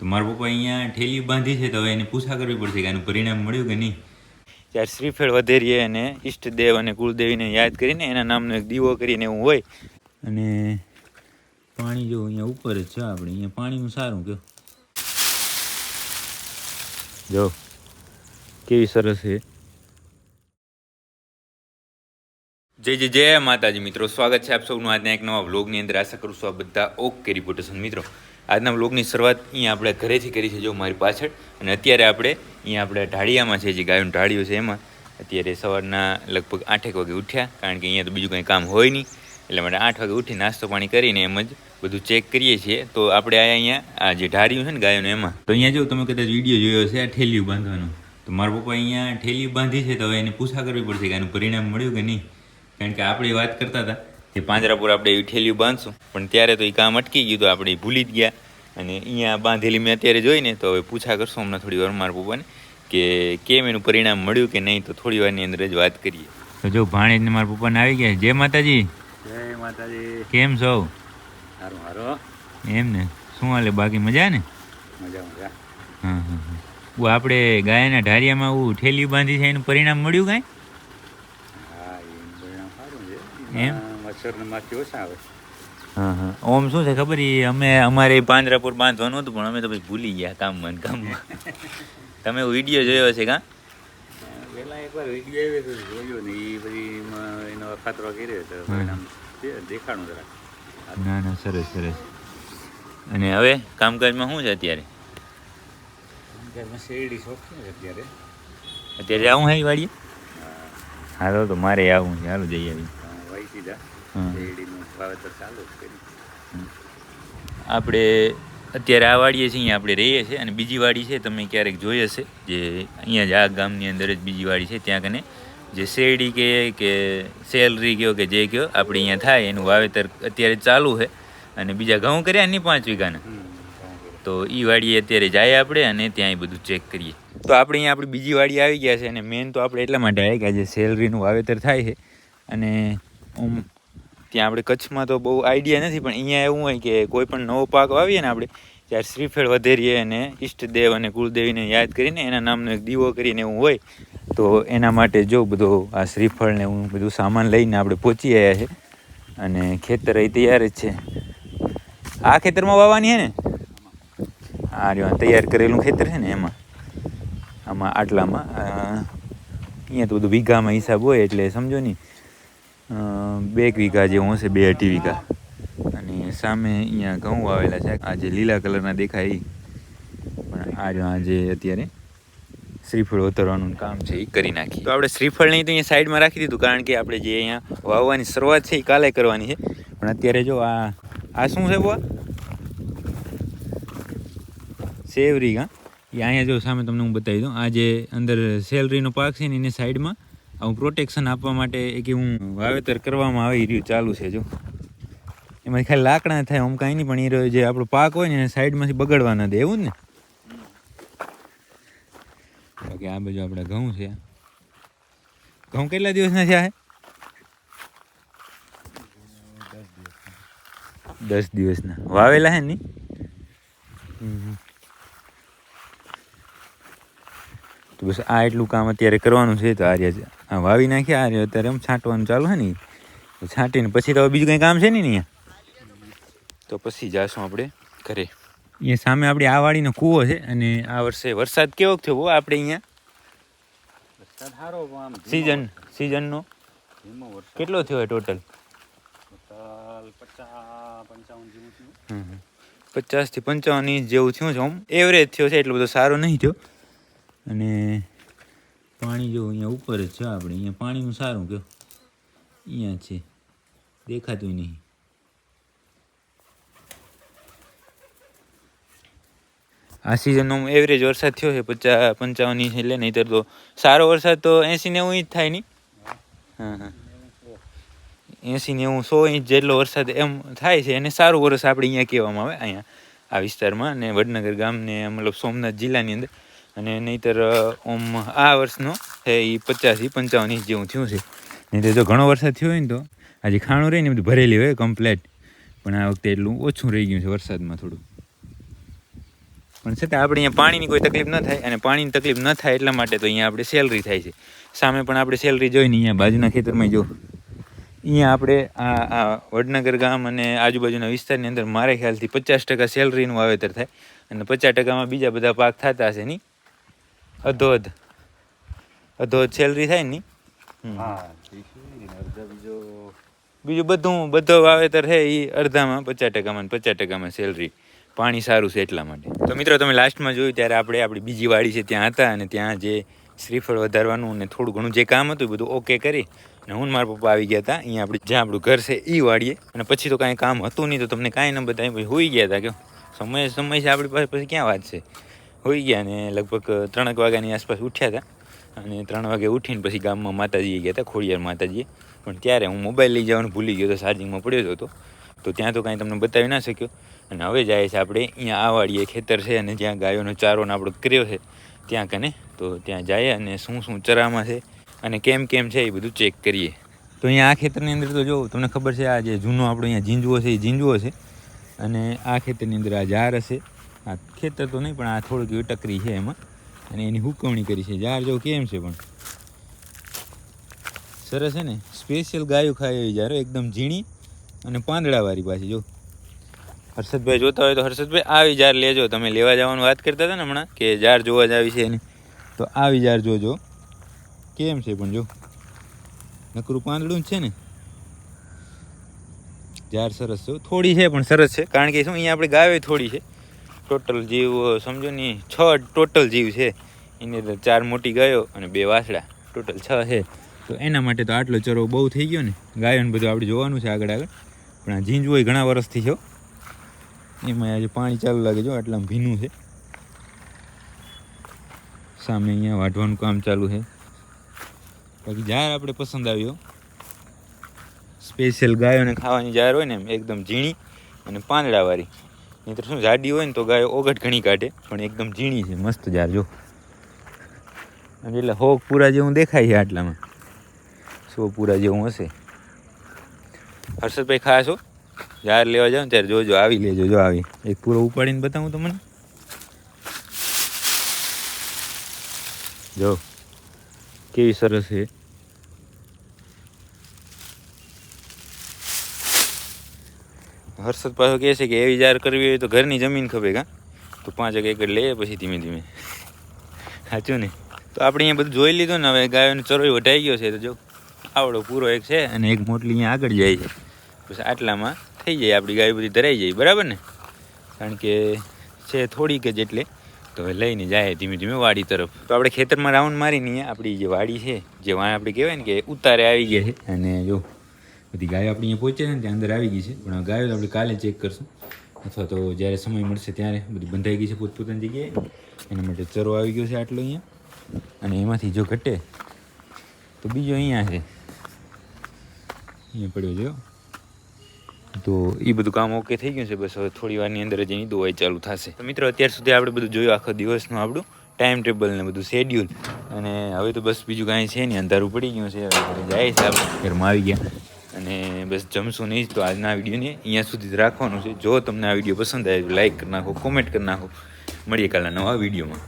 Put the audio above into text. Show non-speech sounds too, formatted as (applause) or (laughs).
તો મારા પપ્પા અહીંયા ઠેલી બાંધી છે તો હવે એને પૂછા કરવી પડશે કે આનું પરિણામ મળ્યું કે નહીં. ત્યારે શ્રીફળ વધેરીએ અને ઈષ્ટદેવ અને કુળદેવીને યાદ કરીને એના નામનો એક દીવો કરીને એવું હોય. અને પાણી જો અહીંયા ઉપર જ છે આપણે અહીંયા પાણીનું સારું કહો જો કેવી સરસ છે. જય જય જય માતાજી મિત્રો સ્વાગત છે આપ સૌનું આજના એક નવા વ્લોગની અંદર. આશા કરું છું આ બધા ઓકે રિપોર્ટેશન મિત્રો. આજના બ્લોગની શરૂઆત અહીંયા આપણે ઘરેથી કરી છે, જો મારી પાછળ. અને અત્યારે આપણે અહીંયા આપણે ઢાળિયામાં છે, જે ગાયોનું ઢાળિયું છે એમાં. અત્યારે સવારના લગભગ આઠેક વાગે ઉઠ્યા, કારણ કે અહીંયા તો બીજું કંઈ કામ હોય નહીં. એટલે માટે આઠ વાગે ઉઠી નાસ્તો પાણી કરીને એમ જ બધું ચેક કરીએ છીએ. તો આપણે અહીંયા, આ જે ઢાળિયું છે ને ગાયોનું એમાં. તો અહીંયા જો તમે કદાચ વીડિયો જોયો છે આ ઠેલિયું બાંધવાનું. તો મારા પપ્પા અહીંયા ઠેલિયું બાંધી છે, તો હવે એને પૂછા કરવી પડશે કે આનું પરિણામ મળ્યું કે નહીં. કારણ કે આપણે વાત કરતા હતા કે પાંજરાપુર આપણે એવી ઠેલ્યું બાંધશું પણ ત્યારે તો એ કામ અટકી ગયું તો આપણે ભૂલી જ ગયા. અને અહીંયા બાંધેલી મેં અત્યારે જોઈને તો હવે પૂછા કરશું હમણાં થોડી વાર મારા પપ્પાને કે કેમ એનું પરિણામ મળ્યું કે નહીં તો થોડી વારની અંદર જ વાત કરીએ. તો જો ભાણેજને મારા પપ્પાને આવી ગયા. જય માતાજી. જય માતાજી. કેમ છો? સારું એમ ને? શું હાલે? બાકી મજા ને? મજા મજા. હા હા હા હું આપણે ગાયના ઢારિયામાં હું ઠેલી બાંધી છે એનું પરિણામ મળ્યું કાંઈ હા એનું પરિણામ સારું છે એમ? માખી ઓછા આવે. હા હા. ઓમ શું છે ખબર? એ અમે અમારે પાંજરાપુર બાંધવાનું હતું પણ અમે તો પછી ભૂલી ગયા કામમાં મન કામમાં. (laughs) તમે વીડિયો જોયો છે કાં? પહેલાં એકવાર વીડિયો આવ્યો તો જોયો ને એ પછી એનો અખાતરો કર્યો તો પરિણામ છે દેખાણું જરા ના ના સરસ સરસ. અને હવે કામકાજમાં શું છે અત્યારે? કામકાજમાં શેરડી શોખ છે અત્યારે. અત્યારે આવું હે વાડીએ? હાલો તો મારે આવું છે. હાલો જઈ આવી આપણે અત્યારે આ વાડીએ છીએ અહીંયા આપણે રહીએ છીએ અને બીજી વાડી છે તમે ક્યારેક જોઈ હશે. જે અહીંયા જ આ ગામની અંદર જ બીજી વાડી છે ત્યાં કને જે શેરડી કે કે સેલરી કયો કે જે કયો આપણે અહીંયા થાય એનું વાવેતર અત્યારે ચાલુ છે. અને બીજા ઘઉં કર્યા નહીં પાંચ વીઘાના. તો એ વાડીએ અત્યારે જાય આપણે અને ત્યાં બધું ચેક કરીએ. તો આપણે અહીંયા આપણી બીજી વાડી આવી ગયા છે અને મેન તો આપણે એટલા માટે આવી ગયા છે, સેલરીનું વાવેતર થાય છે. અને આમ ત્યાં આપણે કચ્છમાં તો બહુ આઈડિયા નથી, પણ અહીંયા એવું હોય કે કોઈ પણ નવો પાક વાવીએ ને આપણે, ત્યારે શ્રીફળ વધેરીએ અને ઈષ્ટદેવ અને કુળદેવીને યાદ કરીને એના નામનો એક દીવો કરીને એવું હોય, તો એના માટે જો બધો આ શ્રીફળ ને એવું બધું સામાન લઈને આપણે પહોંચી આવ્યા છે. અને ખેતર અહીં તૈયાર જ છે. આ ખેતરમાં વાવવાની છે ને? આ તૈયાર કરેલું ખેતર છે ને એમાં. આમાં આટલામાં. અહીંયા તો બધું વીઘામાં હિસાબ હોય એટલે સમજો ને. બે વીઘા જેવું હશે, બે અઢી વીઘા. અને સામે અહીંયા ઘઉં વાવેલા છે. આ જે લીલા કલરના દેખાય પણ આ આ જે અત્યારે શ્રીફળ ઉતરવાનું કામ છે એ કરી નાખી. તો આપણે શ્રીફળ નહીં તો અહીંયા સાઈડમાં રાખી દીધું, કારણ કે આપણે જે અહીંયા વાવવાની શરૂઆત છે એ કાલે કરવાની છે. પણ અત્યારે જો આ આ શું છે બુઆ સેવરી, હા? એ અહીંયા જો સામે તમને હું બતાવી દઉં. આ જે અંદર સેલરીનો પાક છે ને એની સાઈડમાં આવું પ્રોટેક્શન આપવા માટે એક એવું વાવેતર કરવામાં આવે રહ્યું ચાલુ છે જો. એમાં ખાલી લાકડા થાય આમ કાંઈ નહીં, પણ એ જે આપણો પાક હોય ને એને સાઈડમાંથી બગડવા ના દે, એવું ને? બાકી આ બાજુ આપણા ઘઉં છે. ઘઉં કેટલા દિવસના છે આ? દસ દિવસના. વાવેલા હે ને તો બસ આ એટલું કામ અત્યારે કરવાનું છે તો આર્ય આ વાવી નાખ્યા આર્ય અત્યારે એમ છાંટવાનું ચાલુ છે ને તો છાંટીને પછી તો બીજું કંઈ કામ છે ને અહીંયા? તો પછી જાશું આપણે ઘરે. અહીંયા સામે આપણી આ વાડીનો કૂવો છે અને આ વર્ષે વરસાદ કેવો થયો આપણે અહીંયા? સિઝન સિઝનનો કેટલો થયો ટોટલ પચાસથી પંચાવન ઇંચ જેવું થયું છે આમ. એવરેજ થયો છે એટલો બધો સારો નહીં થયો. અને પાણી જો અહીંયા ઉપર જ છે આપણે. અહીંયા પાણીનું સારું કહો અહીંયા છે. દેખાતું નહીં. આ સિઝનનો એવરેજ વરસાદ થયો છે પચાસ પંચાવન ઇંચ એટલે નહીતર તો સારો વરસાદ તો એંસી નેવું ઇંચ થાય નહીં. હા હા. એંસી નેવું, સો ઇંચ જેટલો વરસાદ એમ થાય છે અને સારું વરસ આપણે અહીંયા કહેવામાં આવે, અહીંયા આ વિસ્તારમાં અને વડનગર ગામને, મતલબ સોમનાથ જિલ્લાની અંદર. અને નહીંતર ઓમ આ વર્ષનો છે એ પચાસથી પંચાવન ઇંચ જેવું થયું છે. નહીં જો ઘણો વરસાદ થયો હોય ને તો આજે ખાણું રહી ને બધું ભરેલી હોય કમ્પ્લેટ પણ આ વખતે એટલું ઓછું રહી ગયું છે વરસાદમાં થોડું. પણ છતાં આપણે અહીંયા પાણીની કોઈ તકલીફ ન થાય અને પાણીની તકલીફ ન થાય એટલા માટે તો અહીંયા આપણે સેલરી થાય છે. સામે પણ આપણે સેલરી જોઈને અહીંયા બાજુના ખેતરમાં જો અહીંયા આપણે આ આ વડનગર ગામ અને આજુબાજુના વિસ્તારની અંદર મારે ખ્યાલથી પચાસ ટકા સેલરીનું વાવેતર થાય અને પચાસ ટકામાં બીજા બધા પાક થતા હશે નહીં. અધોઅધ અધોધ સેલરી થાય ને બીજો બીજું બધું બધો વાવેતર છે એ અડધામાં પચાસ ટકામાં પચાસ ટકામાં સેલરી. પાણી સારું છે એટલા માટે. તો મિત્રો તમે લાસ્ટમાં જોયું ત્યારે આપણે આપણી બીજી વાડી છે ત્યાં હતા અને ત્યાં જે શ્રીફળ વધારવાનું અને થોડું ઘણું જે કામ હતું એ બધું ઓકે કરી અને હું મારા પપ્પા આવી ગયા હતા. અહીંયા આપણે જ્યાં આપણું ઘર છે એ વાડીએ. અને પછી તો કાંઈ કામ હતું નહીં તો તમને કાંઈ ન બતાવી પછી હોઈ ગયા હતા કે સમય સમય છે આપણી પાસે પછી ક્યાં વાત છે? હોઈ ગયા ને લગભગ ત્રણેક વાગ્યાની આસપાસ ઉઠ્યા હતા અને ત્રણ વાગે ઉઠીને પછી ગામમાં માતાજીએ ગયા હતા ખોડિયાર માતાજીએ. પણ ત્યારે હું મોબાઈલ લઈ જવાનું ભૂલી ગયો તો ચાર્જિંગમાં પડ્યો હતો. તો ત્યાં તો કાંઈ તમને બતાવી ના શક્યો. અને હવે જાય છે આપણે, અહીંયા આ વાડીએ ખેતર છે અને જ્યાં ગાયોનો ચારોનો આપણો કર્યો છે, ત્યાં કને. તો ત્યાં જાય અને શું શું ચરામાં છે અને કેમ કેમ છે એ બધું ચેક કરીએ. તો અહીંયા આ ખેતરની અંદર તો જો, તમને ખબર છે આ જે જૂનો આપણો અહીંયા ઝીંજવો છે, એ ઝીંજવો છે. અને આ ખેતરની અંદર આ ઝાર હશે. આ ખેતર તો નહીં, પણ આ થોડીક ટકરી છે એમાં. અને એની હુકવણી કરી છે. ઝાર જો કેમ છે પણ? સરસ છે ને? સ્પેશિયલ ગાયો ખાય એવી જારો એકદમ ઝીણી અને પાંદડાવાળી પાછી, જો. હર્ષદભાઈ જોતા હોય તો હર્ષદભાઈ, આવી જાર લેજો. તમે લેવા જવાનું વાત કરતા હતા ને હમણાં કે જાર જોવા જ આવી છે એની. તો આવી જાર જોજો. કેમ છે પણ, જો? નકરું પાંદડું છે ને? જાર સરસ છે થોડી છે પણ સરસ છે. કારણ કે શું, અહીંયા આપણે ગાયો થોડી છે. ટોટલ જીવ, સમજો ને, છ ટોટલ જીવ છે. એની અંદર ચાર મોટી ગાયો અને બે વાસડા. ટોટલ છ છે. તો એના માટે તો આટલો ચરો બહુ થઈ ગયો ને. ગાયોને બધું આપણે જોવાનું છે આગળ આગળ. પણ આ જીંજ હોય ઘણા વર્ષથી છો એમાં આજે પાણી ચાલુ લાગે જો આટલા ભીનું છે. સામે અહીંયા વાઢવાનું કામ ચાલુ છે. બાકી જાહેર આપણે પસંદ આવ્યો સ્પેશિયલ ગાયોને ખાવાની જાહેર હોય ને એમ, એકદમ ઝીણી અને પાંદડાવાળી. નહીંતર શું જાડી હોય ને તો ગાય ઓગટ ઘણી કાઢે. પણ એકદમ ઝીણી છે, મસ્ત જાર જો. એટલે હોક પૂરા જેવું દેખાય છે આટલામાં. સો પૂરા જેવું હશે. હર્ષદભાઈ ખાશો જાર લેવા જાઓ ત્યારે જોજો, આવી લેજો, જો આવી. એક પૂરો ઉપાડીને બતાવું તમને જો. કેવી સરસ છે. હર્ષદ પાછો કહે છે કે એવી જાર કરવી હોય તો ઘરની જમીન ખપે કા? તો પાંચ એક એકર લઈએ પછી ધીમે ધીમે. સાચું ને? તો આપણે અહીંયા બધું જોઈ લીધું ને, હવે ગાયોનો ચરોય વઢાઈ ગયો છે, તો જો આવડો પૂરો એક છે અને એક મોટલી અહીંયા આગળ જાય છે. પછી આટલામાં થઈ જાય, આપણી ગાયો બધી ધરાઈ જાય, બરાબર ને? કારણ કે છે થોડીક જ એટલે. તો હવે લઈને જાય ધીમે ધીમે વાડી તરફ. તો આપણે ખેતરમાં રાઉન્ડ મારીને આપણી જે વાડી છે, જે વાણ આપણે કહેવાય ને કે ઉતારે આવી ગયા છે. અને જો બધી ગાયો આપણી અહીંયા પહોંચે ને, ત્યાં અંદર આવી ગઈ છે. પણ આ ગાયો આપણે કાલે ચેક કરશું. અથવા તો જ્યારે સમય મળશે ત્યારે બધી બંધાઈ ગઈ છે પોતપોતાની જગ્યાએ. એના માટે ચરો આવી ગયો છે આટલો અહીંયા. અને એમાંથી જો ઘટે, તો બીજો અહીંયા છે. અહીંયા પડ્યો જોયો તો એ બધું કામ ઓકે થઈ ગયું છે, બસ હવે થોડી વારની અંદર જ એની દવાઈ ચાલુ થશે. તો મિત્રો, અત્યાર સુધી આપણે બધું જોયું આખો દિવસનું આપણું ટાઈમ ટેબલ ને બધું શેડ્યુલ અને હવે તો બસ બીજું કાંઈ છે નહીં, અંધારું પડી ગયું છે, હવે જાય છે આપણે. ઘરમાં આવી ગયા. અને બસ જમશું નહીં તો આજના વિડીયોને અહીંયા સુધી જ રાખવાનું છે. જો તમને આ વીડિયો પસંદ આવે તો લાઈક કરી નાખો કોમેન્ટ કરી નાખો. મળીએ કાલના નવા વિડીયોમાં.